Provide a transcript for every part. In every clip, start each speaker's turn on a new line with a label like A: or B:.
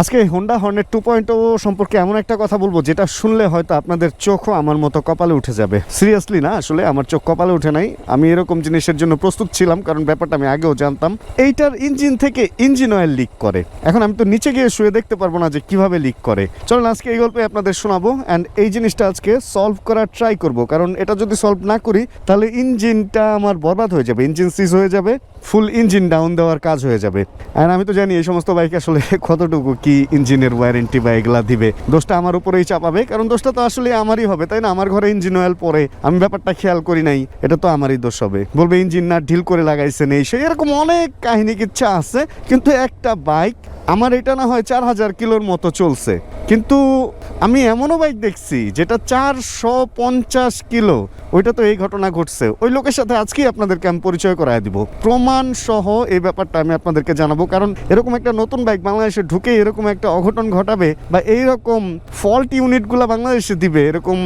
A: আজকে Honda Hornet two point সম্পর্কে এমন একটা কথা বলব, যেটা শুনলে হয়তো আপনাদের চোখও আমার মতো কপালে উঠে যাবে। সিরিয়াসলি না, আসলে আমার চোখ কপালে উঠে নাই। আমি এরকম জিনিসের জন্য প্রস্তুত ছিলাম, কারণ ব্যাপারটা আমি আগেও জানতাম। এইটার ইঞ্জিন থেকে ইঞ্জিন অয়েল লিক করে। এখন আমি তো নিচে গিয়ে শুয়ে দেখতে পারব না যে কীভাবে লিক করে। চলুন, আজকে এই গল্পে আপনাদের শোনাবো অ্যান্ড এই জিনিসটা আজকে সলভ করার ট্রাই করব। কারণ এটা যদি সলভ না করি, তাহলে ইঞ্জিনটা আমার বরবাদ হয়ে যাবে, ইঞ্জিন সিজ হয়ে যাবে। ফুল ইঞ্জিন ডাউন দেওয়ার কাজ হয়ে যাবে। আর আমি তো জানি এই সমস্ত বাইক আসলে কতটুকু কি ইঞ্জিনের ওয়ারেন্টি বা এগুলা দিবে। দোষটা আমার উপরেই চাপাবে, কারণ দোষটা তো আসলে আমারই হবে, তাই না? আমার ঘরে ইঞ্জিন অয়েল পরে আমি ব্যাপারটা খেয়াল করি নাই, এটা তো আমারই দোষ হবে। বলবে ইঞ্জিন না ঢিল করে লাগাইছে নেই সেই এরকম অনেক কাহিনী কিচ্ছা আছে, কিন্তু একটা বাইক আমার এটা না হয় চার হাজার কিলোর মতো চলছে। কিন্তু আমি এমনও বাইক দেখছি যেটা চারশো পঞ্চাশ কিলো। ওইটা তো এই ঘটনা ঘটছে। ওই লোকের সাথে আজকেই আপনাদেরকে আমি পরিচয় করায় দিব। প্রমাণ সহ এই ব্যাপারটা আমি আপনাদেরকে জানাব। কারণ এরকম একটা নতুন বাইক বাংলাদেশে ঢুকে এরকম একটা অঘটন ঘটাবে বা এইরকম ফল্ট ইউনিটগুলো বাংলাদেশে দিবে, এরকম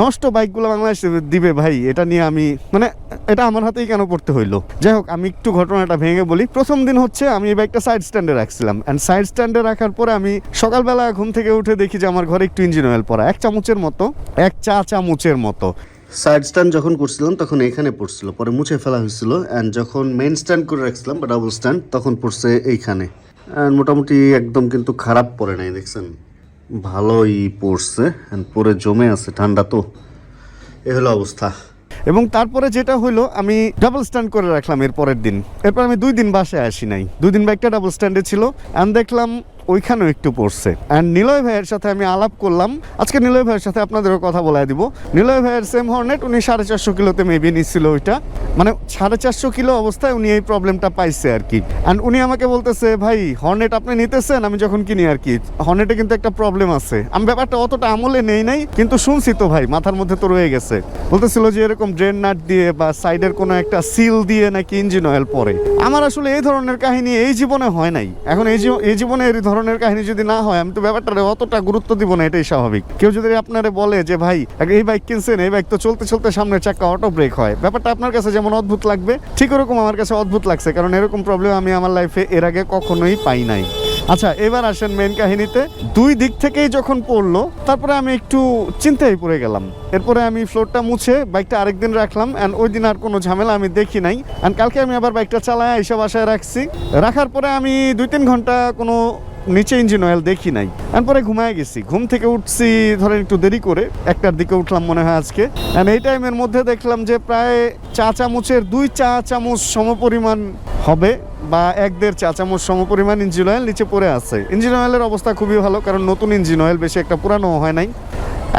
A: নষ্ট বাইকগুলো বাংলাদেশে দিবে ভাই, এটা নিয়ে আমি মানে এটা আমার হাতেই কেন পড়তে হইল? যাই হোক, আমি একটু ঘটনাটা ভেঙে বলি। প্রথম দিন হচ্ছে আমি এই বাইকটা সাইড স্ট্যান্ডে রাখছিলাম। সাইড স্ট্যান্ডে রাখার পরে আমি সকালবেলা ঘুম থেকে উঠে দেখি যে আমার ঘরে একটু ইঞ্জিন অয়েল পড়া। এক চামচের মতো, এক চা চামচের মতো। সাইড স্ট্যান্ড যখন করছিলাম, তখন এখানে পড়ছিল। পরে মুছে ফেলা হয়েছিল। অ্যান্ড যখন মেন স্ট্যান্ড করে রাখছিলাম, বা ডাবল স্ট্যান্ড তখন পড়ছে এইখানে। অ্যান্ড মোটামুটি একদম কিন্তু খারাপ পড়ে নাই, দেখছেন? ভালোই পড়ছে। অ্যান্ড পরে জমে আছে ঠান্ডা তো। এ হলো অবস্থা। এবং তারপরে যেটা হলো আমি ডাবল স্ট্যান্ড করে রাখলাম এর পরের দিন। এরপর আমি দুই দিন বাসে আসি নাই। দুই দিন বাইকটা ডাবল স্ট্যান্ডে ছিল। অ্যান্ড দেখলাম ওইখানেও একটু পড়ছে। অ্যান্ড নিলয় ভাইয়ের সাথে আমি আলাপ করলাম। আজকে নিলয় ভাইয়ের সাথে আপনাদেরও কথা বলাই দিব। নিলয় ভাইয়ের সেম হর্নেট উনি সাড়ে চারশো কিলোতে মেবি নিচ্ছিল ওইটা। মানে সাড়ে চারশো কিলো অবস্থায় উনি এই প্রবলেমটা পাইছে আর কি। অ্যান্ড উনি আমাকে বলতেছে, ভাই হর্নেট আপনি নিতেছেন? আমি যখন কিনি আর কি। হর্নেটে কিন্তু একটা প্রবলেম আছে। আমি ব্যাপারটা অতটা আমলে নেই নাই, কিন্তু শুনছি তো ভাই, মাথার মধ্যে তো রয়ে গেছে। বলতেছিল যে এরকম ড্রেন নাট দিয়ে বা সাইডের কোনো একটা সিল দিয়ে নাকি ইঞ্জিন অয়েল পরে। আমার আসলে এই ধরনের কাহিনী এই জীবনে হয় নাই। এখন এই জীবনে এই ধরনের কাহিনী যদি না হয়, আমি তো ব্যাপারটা অতটা গুরুত্ব দিব না, এটাই স্বাভাবিক। কেউ যদি আপনারে বলে যে, ভাই এই বাইক কিনছেন, এই বাইক তো চলতে চলতে সামনের চাকা অটো ব্রেক হয়। ব্যাপারটা আপনার কাছে যেমন অদ্ভুত লাগবে, ঠিক ওরকম আমার কাছে অদ্ভুত লাগছে, কারণ এরকম প্রবলেম আমি আমার লাইফে এর আগে কখনোই পাই নাই। আচ্ছা এবার আসেন মেন কাহিনীতে। দুই দিক থেকেই যখন পড়ল, তারপরে আমি একটু চিন্তায় পড়ে গেলাম। এরপরে আমি ফ্লোরটা মুছে বাইকটা আরেকদিন রাখলাম অ্যান্ড ওই দিন আর কোনো ঝামেলা আমি দেখি নাই। অ্যান্ড কালকে আমি আবার বাইকটা চালায় এসে বাসায় রাখছি। রাখার পরে আমি দুই তিন ঘণ্টা কোনো নিচে ইঞ্জিন অয়েল দেখি নাই। এরপরে ঘুমায় গেছি। ঘুম থেকে উঠছি, ধরেন একটু দেরি করে, একটার দিকে উঠলাম মনে হয় আজকে। অ্যান্ড এই টাইমের মধ্যে দেখলাম যে প্রায় চা চামচের দুই চা চামচ সমপরিমাণ হবে বা এক দেড় চা চামচ সমপরিমাণ ইঞ্জিন অয়েল নিচে পড়ে আছে। ইঞ্জিন অয়েলের অবস্থা খুবই ভালো, কারণ নতুন ইঞ্জিন অয়েল বেশি একটা পুরানো হয় নাই।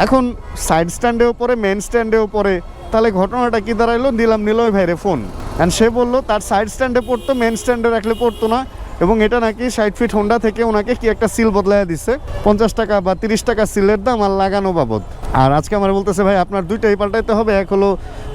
A: এখন সাইড স্ট্যান্ডেও পরে মেন স্ট্যান্ডেও পরে তাহলে ঘটনাটা কি দাঁড়াইলো? দিলাম নিলয় ভাইরে ফোন অ্যান্ড সে বলল, তার সাইড স্ট্যান্ডে পড়তো মেন স্ট্যান্ডে রাখলে পড়তো না। এবং এটা নাকি ষাট ফিট হোন্ডা থেকে ওনাকে কি একটা সিল বদলাই দিচ্ছে পঞ্চাশ টাকা বা তিরিশ টাকা সিলের দাম আর লাগানো বাবদ। আর আজকে আমার বলতেছে, ভাই, আপনার দুইটাই পাল্টাইতে হবে। এক হলো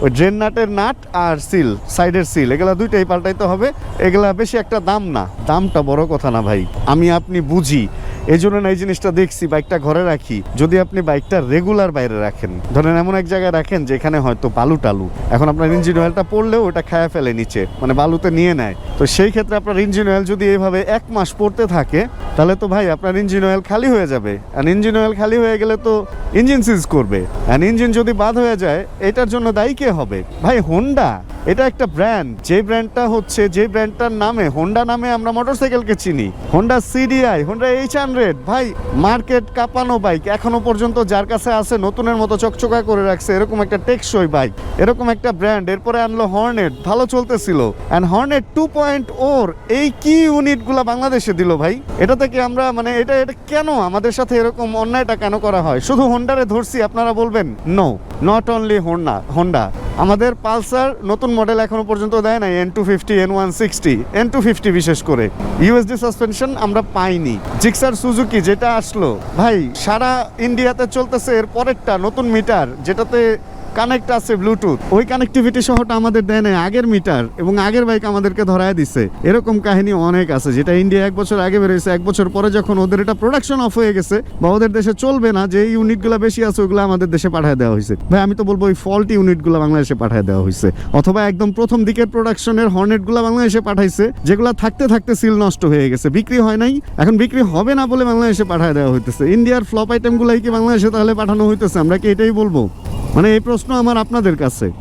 A: ওই ড্রেন নাটের নাট আর সিল সাইডের সিল এগুলা দুইটাই পাল্টাইতে হবে। এগুলা বেশি একটা দাম না। দামটা বড় কথা না, ভাই। আমি আপনি বুঝি। এই জন্য না এই জিনিসটা দেখছি, বাইকটা ঘরে রাখি। যদি আপনি বাইকটা রেগুলার বাইরে রাখেন, ধরেন এমন এক জায়গায় রাখেন যেখানে হয়তো বালু টালু। এখন আপনার ইঞ্জিন অয়েলটা পড়লেও ওটা খায়া ফেলে নিচে মানে বালুতে নিয়ে নেয়। তো সেই ক্ষেত্রে আপনার ইঞ্জিন অয়েল যদি এইভাবে এক মাস পড়তে থাকে, তাহলে তো ভাই আপনার ইঞ্জিন অয়েল খালি হয়ে যাবে। আর ইঞ্জিন অয়েল খালি হয়ে গেলে তো ইঞ্জিন সিজ করবে। আর ইঞ্জিন যদি বাদ হয়ে যায়, এটার জন্য দায়ী কে হবে? ভাই হোন্ডা এটা একটা ব্র্যান্ড যে ব্র্যান্ডটা হচ্ছে যে ব্র্যান্ডটার নামে হোন্ডা নামে আমরা মোটরসাইকেলকে চিনি। Honda CDI Honda H hundred ভাই মার্কেট কাঁপানো বাইক এখনও পর্যন্ত যার কাছে আছে, নতুনের মতো চকচকা করে রাখছে। এরকম একটা টেকসই বাইক এরকম একটা ব্র্যান্ড এরপরে আনলো হর্নেট ভালো চলতেছিল। অ্যান্ড হর্নেট টু পয়েন্ট ওর এই কি ইউনিটগুলো বাংলাদেশে দিল ভাই। এটা থেকে আমরা মানে এটা এটা কেন আমাদের সাথে এরকম অন্যায়টা কেন করা হয়? শুধু হোন্ডারে ধরছি, আপনারা বলবেন no not only Honda Honda আমাদের পালসার নতুন মডেল এখনও পর্যন্ত দেয় না N two fifty N one sixty N two fifty বিশেষ করে। ইউএসডি সাসপেনশন আমরা পাইনি। জিক্সার সুজুকি যেটা আসলো, ভাই, সারা ইন্ডিয়াতে চলতেছে, এর পরেরটা নতুন মিটার যেটাতে কানেক্ট আছে ব্লুটুথ। ওই কানেক্টিভিটি সহটা আমাদের দেয় নাই আগের মিটার এবং আগের বাইক আমাদেরকে ধরায় দিছে। এরকম কাহিনী অনেক আছে, যেটা ইন্ডিয়া এক বছর আগে বেরিয়েছে। এক বছর পরে যখন ওদের এটা প্রোডাকশন অফ হয়ে গেছে বা ওদের দেশে চলবে না, যে ইউনিটগুলো বেশি আছে, ওগুলো আমাদের দেশে পাঠিয়ে দেওয়া হয়েছে। ভাই, আমি তো বলব ওই ফল্ট ইউনিটগুলো বাংলাদেশে পাঠিয়ে দেওয়া হয়েছে। অথবা একদম প্রথম দিকের প্রোডাকশনের হর্নেটগুলো বাংলাদেশে পাঠাইছে, যেগুলো থাকতে থাকতে সিল নষ্ট হয়ে গেছে। বিক্রি হয় নাই, এখন বিক্রি হবে না বলে বাংলাদেশে পাঠিয়ে দেওয়া হইতেছে। ইন্ডিয়ার ফ্লপ আইটেমগুলাই কি বাংলাদেশে তাহলে পাঠানো হইতেছে? আমরা কি এটাই বলব? মানে এই প্রশ্ন আমার আপনাদের কাছে।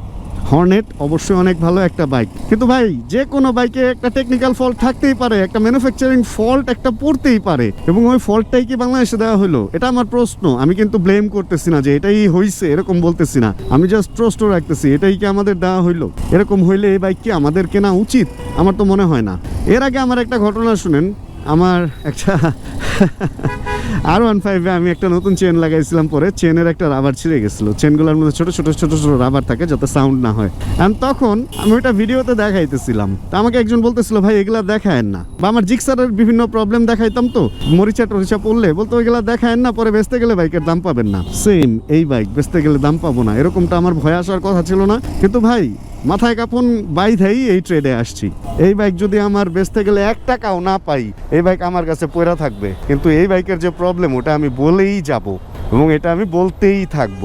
A: হর্নেট অবশ্যই অনেক ভালো একটা বাইক কিন্তু ভাই, যে কোনো বাইকে একটা টেকনিক্যাল ফল্ট থাকতেই পারে, একটা ম্যানুফ্যাকচারিং ফল্ট একটা পড়তেই পারে। এবং ওই ফল্টটাই কি বাংলাদেশে দেওয়া হলো? এটা আমার প্রশ্ন। আমি কিন্তু ব্লেম করতেছি না যে এটাই হইছে, এরকম বলতেছি না। আমি জাস্ট প্রশ্ন রাখতেছি, এটাই কি আমাদের দেওয়া হইল? এরকম হইলে এই বাইক কি আমাদের কেনা উচিত? আমার তো মনে হয় না। এর আগে আমার একটা ঘটনা শুনেন। আমার একটা আর ওয়ান ফাইভে আমি একটা নতুন চেন লাগাইছিলাম পরে চেনের একটা রাবার ছিঁড়ে গেছিল। চেনগুলোর মধ্যে ছোটো ছোটো ছোটো ছোটো রাবার থাকে যাতে সাউন্ড না হয়। অ্যান্ড তখন আমি ওইটা ভিডিওতে দেখাইতেছিলাম। তা আমাকে একজন বলতেছিল, ভাই, এগুলা দেখায়েন না। বা আমার জিক্সারের বিভিন্ন প্রবলেম দেখাইতাম তো। মরিচা টরিচা পড়লে বলতো, ওইগুলা দেখায়েন না, পরে বেচতে গেলে বাইকের দাম পাবেন না। সেম এই বাইক বেচতে গেলে দাম পাবো না। এরকমটা আমার ভয় আসার কথা ছিল না। কিন্তু ভাই মাথায় কাপন, বাইধাই এই ট্রেডে আসছি। এই বাইক যদি আমার বেচতে গেলে এক টাকাও না পাই, এই বাইক আমার কাছে পয়রা থাকবে। কিন্তু এই বাইকের যে প্রবলেম ওটা আমি বলেই যাব এবং এটা আমি বলতেই থাকব।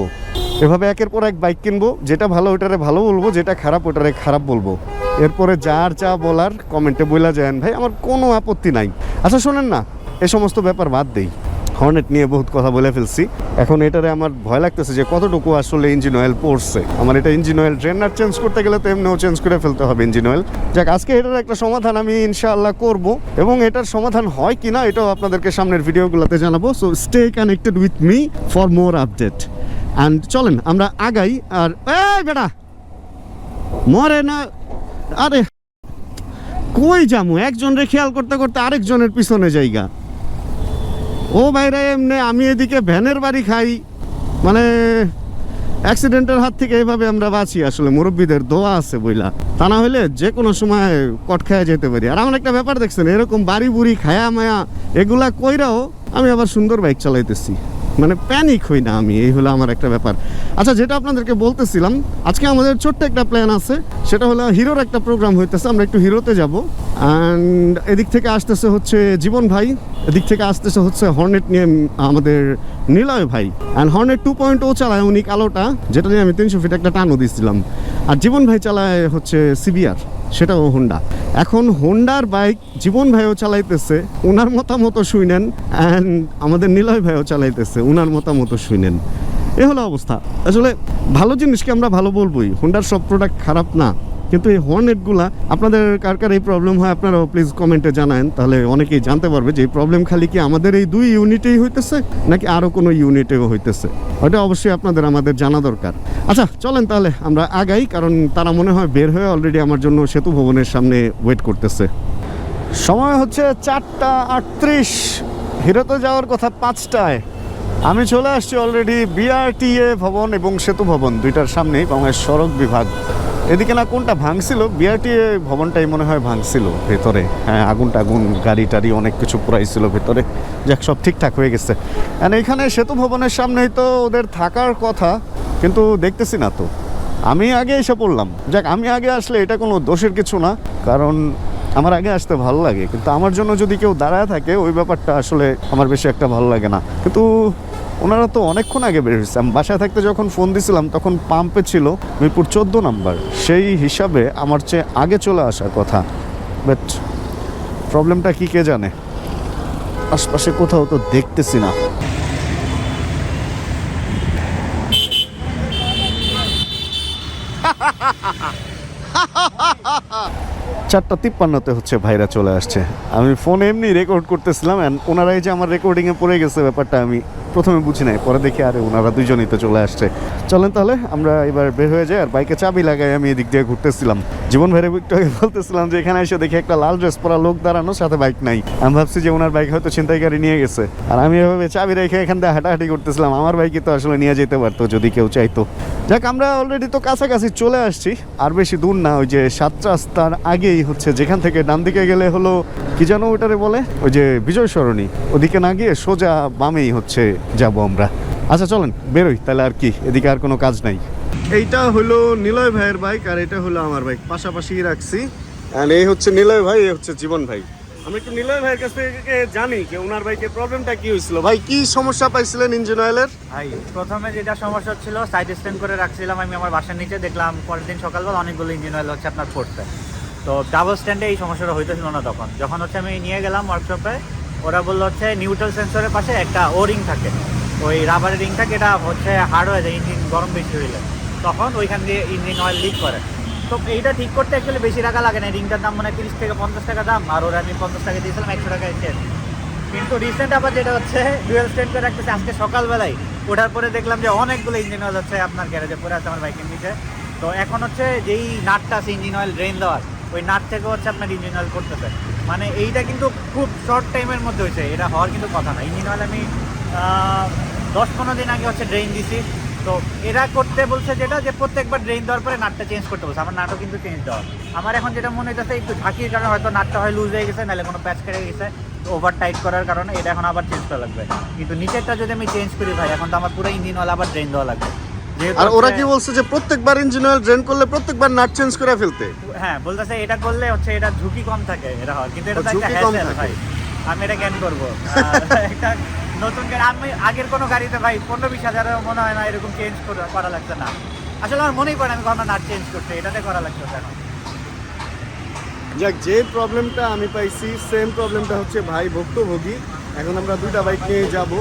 A: এভাবে একের পর এক বাইক কিনবো, যেটা ভালো ওটারে ভালো বলব, যেটা খারাপ ওটারে খারাপ বলব। এরপরে যার যা বলার কমেন্টে বইলা যান ভাই, আমার কোনো আপত্তি নাই। আচ্ছা শোনেন না, এ সমস্ত ব্যাপার বাদ দেই। হর্নেট নিয়ে বহুত কথা বলে ফেলছি। এখন এটারে আমার ভয় লাগতেছে যে কতটুকু আসলে ইঞ্জিন অয়েল পড়ছে। আমার এটা ইঞ্জিন অয়েল ড্রেনার চেঞ্জ করতে গেলে তো এমনিও চেঞ্জ করে ফেলতে হবে ইঞ্জিন অয়েল যাক, আজকে এটার একটা সমাধান আমি ইনশাআল্লাহ করব এবং এটার সমাধান হয় কি না এটাও আপনাদেরকে সামনের ভিডিওগুলোতে জানাব। So stay connected with me for more update and চলেন, আমরা আগাই আর এই বেটা, মরে না, আরে, কই যামু একজনের খেয়াল করতে করতে আরেকজনের পিছনে জায়গা। ও ভাইরা, এমনি আমি এদিকে ভ্যানের বাড়ি খাই। মানে অ্যাক্সিডেন্টের হাত থেকে এভাবে আমরা বাঁচি আসলে, মুরব্বীদের দোয়া আছে বইলা। তা না হলে যে কোনো সময় কট খায়া যেতে পারি। আর আমার একটা ব্যাপার দেখছেন, এরকম বাড়ি বুড়ি খায়া মায়া এগুলা কইরাও আমি আবার সুন্দর বাইক চালাইতেছি। মানে প্যানিক হই না আমি, এই হলো আমার একটা ব্যাপার। আচ্ছা যেটা আপনাদেরকে বলতেছিলাম, আজকে আমাদের ছোট্ট একটা প্ল্যান আছে, সেটা হলো হিরোর একটা প্রোগ্রাম হইতেছে, আমরা একটু হিরোতে যাব। অ্যান্ড এদিক থেকে আসতেছে হচ্ছে জীবন ভাই, এদিক থেকে আসতেছে হচ্ছে হর্নেট নিয়ে আমাদের নিলয় ভাই। And Hornet two point O চালায় উনি কালোটা, যেটা নিয়ে আমি তিনশো ফিট একটা টানও দিয়েছিলাম আর জীবন ভাই চালায় হচ্ছে সিবিআর সেটাও হোন্ডা এখন হোন্ডার বাইক জীবন ভাইও চালাইতেছে ওনার মতামত শুনেন অ্যান্ড আমাদের নিলয় ভাইও চালাইতেছে ওনার মতামত শুনেন। এ হলো অবস্থা। আসলে ভালো জিনিসকে আমরা ভালো বলবোই। হোন্ডার সব প্রোডাক্ট খারাপ না। কিন্তু এই হর্নেটগুলা আপনাদের কার কার এই প্রবলেম হয় আপনারাও প্লিজ কমেন্টে জানান তাহলে অনেকেই জানতে পারবে যে এই প্রবলেম খালি কি আমাদের এই দুই ইউনিটেই হইতেছে, নাকি আরও কোনো ইউনিটেও হইতেছে? ওটা অবশ্যই আপনাদের আমাদের জানা দরকার। আচ্ছা চলেন তাহলে, আমরা আগাই, কারণ তারা মনে হয় বের হয়ে অলরেডি আমার জন্য সেতু ভবনের সামনে ওয়েট করতেছে। সময় হচ্ছে চারটা আটত্রিশ, হিরোতে যাওয়ার কথা পাঁচটায়। আমি চলে আসছি অলরেডি বিআরটিএ ভবন এবং সেতু ভবন, দুইটার সামনেই বাংলাদেশ সড়ক বিভাগ। এদিকে না কোনটা ভাঙছিল? বিআরটিএ ভবনটাই মনে হয় ভাঙছিল ভেতরে। হ্যাঁ আগুন টাগুন গাড়ি টাড়ি অনেক কিছু পুরাইছিল ভেতরে। যাক, সব ঠিকঠাক হয়ে গেছে। আর এখানে সেতু ভবনের সামনেই তো ওদের থাকার কথা, কিন্তু দেখতেছি না তো। আমি আগে এসে পড়লাম। যাক, আমি আগে আসলে এটা কোনো দোষের কিছু না, কারণ আমার আগে আসতে ভালো লাগে। কিন্তু আমার জন্য যদি কেউ দাঁড়ায় থাকে, ওই ব্যাপারটা আসলে আমার বেশি একটা ভালো লাগে না। কিন্তু ওনারা তো অনেকক্ষণ আগে বের হয়েছে। বাসায় থাকতে যখন ফোন দিছিলাম, তখন পাম্পে ছিল মিরপুর চোদ্দ নাম্বার। সেই হিসাবে আমার চেয়ে আগে চলে আসার কথা। বাট প্রবলেমটা কি কে জানে? আশপাশে কোথাও তো দেখতেছি না। চারটা তিপ্পান্নতে হচ্ছে ভাইরা চলে আসছে। আমি ফোন এমনি রেকর্ড করতেছিলাম and ওনারা এই যে আমার রেকর্ডিংয়ে পড়ে গেছে ব্যাপারটা আমি প্রথমে বুঝি নাই, পরে দেখি আরে ওনারা দুজনেই তো চলে আসছে। চলেন তাহলে, আমরা এবার বের হয়ে যাই, আর বাইকে চাবি লাগাই আমি এদিক দিয়ে ঘুরতেছিলাম। জীবন ভাইরে একটু আগে বলতেছিলাম যে এখানে এসে দেখি একটা লাল ড্রেস পরা লোক দাঁড়ানো, সাথে বাইক নাই। আমি ভাবছি যে ওনার বাইক হয়তো ছিনতাইকারী নিয়ে গেছে। আর আমি এভাবে চাবি রেখে এখান থেকে হাঁটাহাঁটি করতেছিলাম, আমার বাইকে তো আসলে নিয়ে যেতে পারতো যদি কেউ চাইতো। যাক, আমরা অলরেডি তো কাছাকাছি চলে আসছি, আর বেশি দূর না, ওই যে সাত রাস্তার আগেই হচ্ছে, যেখান থেকে ডান দিকে গেলে হলো, কি যেন ওটারে বলে, ওই যে বিজয় সরণী ওদিকে না গিয়ে সোজা বামেই হচ্ছে যাব আমরা। আচ্ছা চলেন বেরোই তাহলে আর কি এদিকে আর কোনো কাজ নাই। এইটা হলো নিলয় ভাইয়ের বাইক আর এটা হলো আমার বাইক পাশাপাশি রাখছি। আর এই হচ্ছে নিলয় ভাই এই হচ্ছে জীবন ভাই। আমি একটু নিলয় ভাইয়ের কাছ থেকে জানি যে ওনার বাইকের প্রবলেমটা কি হয়েছিল। ভাই কি সমস্যা পাইছিলেন ইঞ্জিন অয়েলের?
B: ভাই প্রথমে যেটা সমস্যা ছিল সাইড স্ট্যান্ড করে রাখছিলাম আমি আমার বাসার নিচে। দেখলাম পরের দিন সকালবেলা অনেকগুলো ইঞ্জিন অয়েল হচ্ছে আপনার পড়ছে তো ডাবল স্ট্যান্ডে এই সমস্যাটা হইতেছিল না তখন। যখন হচ্ছে আমি নিয়ে গেলাম ওয়ার্কশপে ওরা বলল হচ্ছে নিউট্রাল সেন্সরের পাশে একটা ও রিং থাকে। ওই রাবারের রিং থাকে এটা হচ্ছে হার্ড হয়ে যায় ইঞ্জিন গরম বেশি হইলে। তখন ওইখান দিয়ে ইঞ্জিন অয়েল লিক করে। তো এইটা ঠিক করতে অ্যাকচুয়ালি বেশি টাকা লাগে না। রিংটার দাম মানে তিরিশ থেকে পঞ্চাশ টাকা দাম, আর ওরা আমি পঞ্চাশ টাকা দিয়েছিলাম, একশো টাকায় চেঞ্জ কিন্তু রিসেন্ট আবার যেটা হচ্ছে ডুয়েল স্ট্যান্ড করে রাখতেছে আজকে সকালবেলায়। ওঠার পরে দেখলাম যে অনেকগুলো ইঞ্জিন অয়েল হচ্ছে আপনার গ্যারেজে পরে আছে আমার বাইকের নিচে। তো এখন হচ্ছে যেই নাটটা আছে ইঞ্জিন অয়েল ড্রেন দেওয়ার ওই নাট থেকে হচ্ছে আপনার ইঞ্জিন অয়েল করতেছে মানে এইটা কিন্তু খুব শর্ট টাইমের মধ্যে হয়েছে, এটা হওয়ার কিন্তু কথা না। ইঞ্জিন অয়েল আমি দশ পনেরো দিন আগে হচ্ছে ড্রেন দিছি। তো এরা করতে বলছে যেটা, যে প্রত্যেকবার ড্রেন দেওয়ার পরে নাটটা চেঞ্জ করতে বলছে। আমার নাটও কিন্তু চেঞ্জ দেওয়া। আমার এখন যেটা মনে হচ্ছে একটু ঝাঁকির কারণে হয়তো নাটটা হয় লুজ হয়ে গেছে, নাহলে কোনো প্যাচ কেটে গেছে ওভার টাইট করার কারণে এটা এখন আবার চেঞ্জ করা লাগবে। কিন্তু নিচেরটা যদি আমি চেঞ্জ করি ভাই, এখন তো আমার পুরো ইঞ্জিন আবার ড্রেন দেওয়া লাগবে।
A: আর ওরা কি বলছে যে প্রত্যেকবার ইঞ্জিন অয়েল ড্রেন করলে প্রত্যেকবার নাট চেঞ্জ করে ফেলতে?
B: হ্যাঁ বলতেছে এটা করলে হচ্ছে এটা ঝুঁকি কম থাকে এটা হয়। কিন্তু এটা তো একটা
A: ঝুঁকি কম
B: হ্যাসেল। ভাই। আমি এটা কেন করব। একটা নতুন গাড়ি আমি আগের কোনো গাড়িতে ভাই পনেরো বিশ হাজারের মনে হয় না এরকম চেঞ্জ করা লাগছে না। আসলে আমার মনেই পড়ে আমি কখনো নাট চেঞ্জ করতে এটাতে করা লাগছে এখন
A: যাক যে প্রবলেমটা আমি পাইছি সেম প্রবলেমটা হচ্ছে ভাই ভুক্তভোগী। এখন আমরা দুইটা বাইক নিয়ে যাব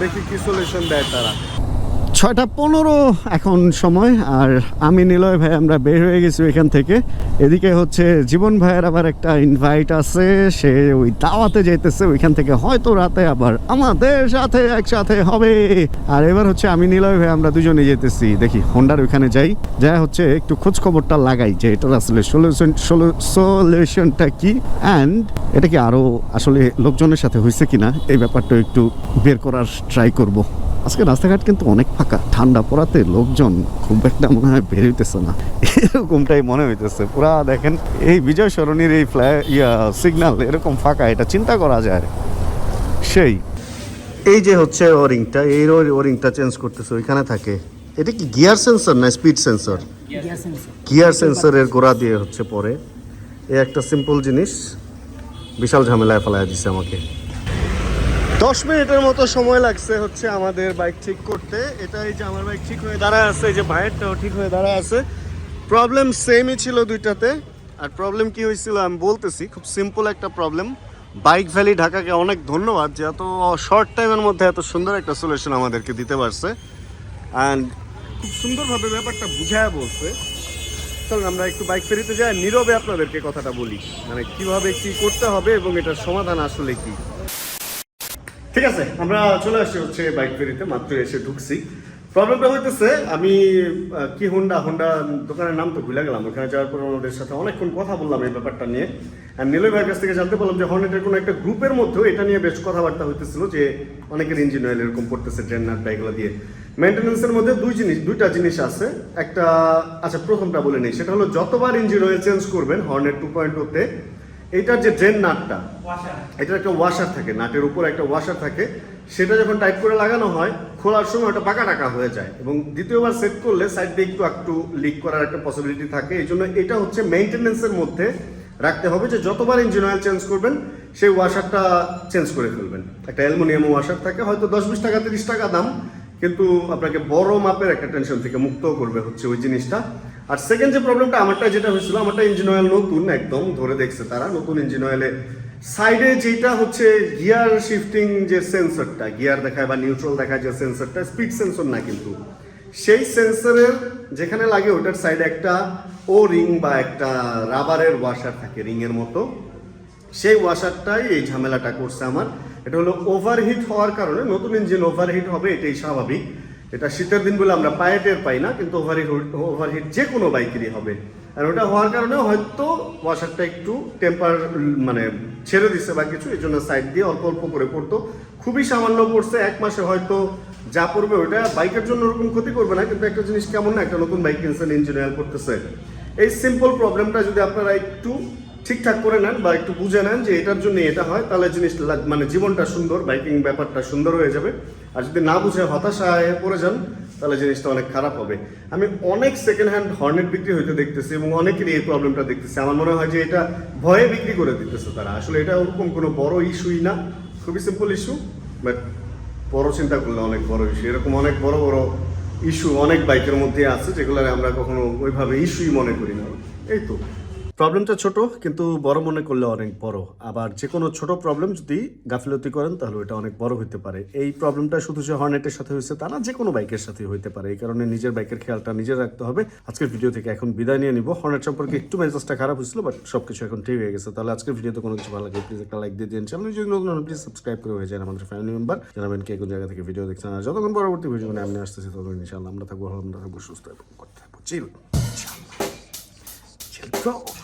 A: দেখি কি সলিউশন দেয় তারা। ছয়টা পনেরো এখন সময়, আর আমি নিলয় ভাই, আমরা বের হয়ে গেছি এখান থেকে। এদিকে হচ্ছে জীবন ভাইয়ের আবার একটা ইনভাইট আছে, সে ওই দাওয়াতে যেতেছে ওইখান থেকে হয়তো রাতে আবার আমাদের সাথে একসাথে হবে। আর এবার হচ্ছে আমি, নিলয় ভাই, আমরা দুজনে যেতেছি দেখি হোন্ডার ওইখানে যাই। যা হচ্ছে একটু খোঁজ খবরটা লাগাই যে এটার আসলে সলিউশন সলিউশনটা কি? অ্যান্ড এটা কি আরও আসলে লোকজনের সাথে হয়েছে কিনা? এই ব্যাপারটা একটু বের করার ট্রাই করব। আজকে রাস্তাঘাট কিন্তু অনেক ফাঁকা। ঠান্ডা পড়াতে লোকজন খুব একটা মনে হয় বের হইতেছে না। এরকমটাই মনে হইতেছে। পুরা দেখেন এই বিজয় সরণির এই ফ্ল্যা ইয়া সিগন্যাল এরকম ফাঁকা এটা চিন্তা করা যায়। সেই। এই যে হচ্ছে ওরিংটা এই ওরিংটা চেঞ্জ করতেছে ওইখানে থাকে। এটা কি গিয়ার সেন্সর না স্পিড সেন্সর গিয়ার সেন্সরের গোড়া দিয়ে হচ্ছে পরে এ একটা সিম্পল জিনিস বিশাল ঝামেলায় ফেলায় দিছে আমাকে। দশ মিনিটের মতো সময় লাগছে হচ্ছে আমাদের বাইক ঠিক করতে। এটা এই যে আমার বাইক ঠিক হয়ে দাঁড়ায় আছে, এই যে ভাইয়েরটাও ঠিক হয়ে দাঁড়ায় আছে। প্রবলেম সেমই ছিল দুইটাতে। আর প্রবলেম কি হয়েছিল আমি বলতেছি, খুব সিম্পল একটা প্রবলেম বাইক ভ্যালি ঢাকাকে অনেক ধন্যবাদ যে এত শর্ট টাইমের মধ্যে এত সুন্দর একটা সলিউশন আমাদেরকে দিতে পারছে। অ্যান্ড খুব সুন্দরভাবে ব্যাপারটা বুঝায় বলছে। চলুন, আমরা একটু বাইক ফেরিতে যাই। নীরবে আপনাদেরকে কথাটা বলি। মানে কীভাবে কি করতে হবে এবং এটার সমাধান আসলে কি? ঠিক আছে, আমরা চলে আসছি হচ্ছে বাইক ফেরিতে মাত্র এসে ঢুকছি। প্রবলেমটা হইতেছে, আমি কি হোন্ডা হোন্ডা দোকানের নাম তো ভুলে গেলাম, ওখানে যাওয়ার পর ওদের সাথে অনেকক্ষণ কথা বললাম এই ব্যাপারটা নিয়ে। আর নীলয় ভাইয়ের কাছ থেকে জানতে পারলাম যে হর্নেটের কোনো একটা গ্রুপের মধ্যেও এটা নিয়ে বেশ কথাবার্তা হইতেছিল যে অনেকের ইঞ্জিন অয়েল এরকম পড়তেছে ট্রেন নাট এগুলো দিয়ে। মেনটেন্যান্সের মধ্যে দুই জিনিস, দুইটা জিনিস আছে। একটা আচ্ছা প্রথমটা বলে নেই, সেটা হলো যতবার ইঞ্জিন অয়েল চেঞ্জ করবেন হর্নেট টু পয়েন্ট ওতে এইটার যে ড্রেন নাটটা এটার একটা ওয়াশার থাকে নাটের উপর একটা ওয়াশার থাকে। সেটা যখন টাইট করে লাগানো হয় খোলার সময় ওটা পাকা টাকা হয়ে যায় এবং দ্বিতীয়বার সেট করলে সাইড দিয়ে একটু একটু লিক করার একটা পসিবিলিটি থাকে। এই জন্য এটা হচ্ছে মেইনটেনেন্সের মধ্যে রাখতে হবে যে যতবার ইঞ্জিন অয়েল চেঞ্জ করবেন সেই ওয়াশারটা চেঞ্জ করে ফেলবেন। একটা অ্যালুমিনিয়াম ওয়াশার থাকে হয়তো দশ বিশ টাকা তিরিশ টাকা দাম কিন্তু আপনাকে বড় মাপের একটা টেনশন থেকে মুক্ত করবে হচ্ছে ওই জিনিসটা। আর সেকেন্ড যে প্রবলেমটা আমারটা যেটা হয়েছিল, আমারটা ইঞ্জিন অয়েল নতুন একদম, ধরে দেখছে তারা, নতুন ইঞ্জিন অয়েলে সাইডে যেটা হচ্ছে গিয়ার শিফটিং যে সেন্সরটা গিয়ার দেখায় বা নিউট্রাল দেখায় যে সেন্সরটা স্পিড সেন্সর না কিন্তু। সেই সেন্সরের যেখানে লাগে, ওটার সাইডে একটা ও রিং বা একটা রাবারের ওয়াশার থাকে রিংয়ের মতো। সেই ওয়াশারটাই এই ঝামেলাটা করছে আমার। এটা হলো ওভারহিট হওয়ার কারণে নতুন ইঞ্জিন ওভারহিট হবে, এটাই স্বাভাবিক। এটা শীতের দিন বলে আমরা পায়ে টের পাই না, কিন্তু ওভারহিট ওভারহিট যে কোনো বাইকেরই হবে। আর ওটা হওয়ার কারণে হয়তো ওয়াশারটা একটু টেম্পার মানে ছেড়ে দিচ্ছে বা কিছু, এই জন্য সাইড দিয়ে অল্প অল্প করে পড়তো। খুবই সামান্য পড়ছে, এক মাসে হয়তো যা পড়বে ওটা বাইকের জন্য ওরকম ক্ষতি করবে না, কিন্তু একটা জিনিস কেমন না, একটা নতুন বাইক কিনছেন ইঞ্জিনিয়ার করতেছে। এই সিম্পল প্রবলেমটা যদি আপনারা একটু ঠিকঠাক করে নেন বা একটু বুঝে নেন যে এটার জন্য এটা হয়, তাহলে জিনিসটা মানে জীবনটা সুন্দর, বাইকিং ব্যাপারটা সুন্দর হয়ে যাবে। আর যদি না বুঝে হতাশায় পড়ে যান, তাহলে জিনিসটা অনেক খারাপ হবে। আমি অনেক সেকেন্ড হ্যান্ড হর্নেট বিক্রি হইতে দেখতেছি এবং অনেকেরই এই প্রবলেমটা দেখতেছি। আমার মনে হয় যে এটা ভয়ে বিক্রি করে দিতেছে তারা। আসলে এটা ওরকম কোনো বড় ইস্যুই না। খুবই সিম্পল ইস্যু বাট বড় চিন্তা করলে অনেক বড় ইস্যু এরকম অনেক বড় বড় ইস্যু অনেক বাইকের মধ্যে আছে যেগুলো আমরা কখনো ওইভাবে ইস্যুই মনে করি না। এই তো। প্রবলেমটা ছোট কিন্তু বড় মনে করলে অনেক বড় আবার যে কোনো ছোট প্রবলেম যদি গাফিলতি করেন তাহলে এটা অনেক বড় হতে পারে এই প্রবলেমটা শুধু যে হর্নেটের সাথে হয়েছে তা না যে কোনো বাইকের সাথে হতে পারে এই কারণে নিজের বাইকের খেয়ালটা নিজে রাখতে হবে আজকের ভিডিও থেকে এখন বিদায় নিয়ে নিব হর্নেট সম্পর্কে একটু মেজাজটা খারাপ হয়েছিল বাট সবকিছু এখন ঠিক হয়ে গেছে তাহলে আজকের ভিডিওতে কোনো কিছু ভালো লাগে প্লিজ একটা লাইক দিয়ে দিন চ্যানেল যদি নতুন প্লিজ সাবস্ক্রাইব করে হয়ে যান আমাদের ফ্যামিলি মেম্বার জানাবেন কে কোন জায়গা থেকে ভিডিও দেখছেন আর যতক্ষণ পরবর্তী ভিডিও মানে আমি আসতেছি ততক্ষণ ইনশাআল্লাহ আমরা থাকব আমরা থাকব সুস্থ এবং করতে থাকব চিল Go.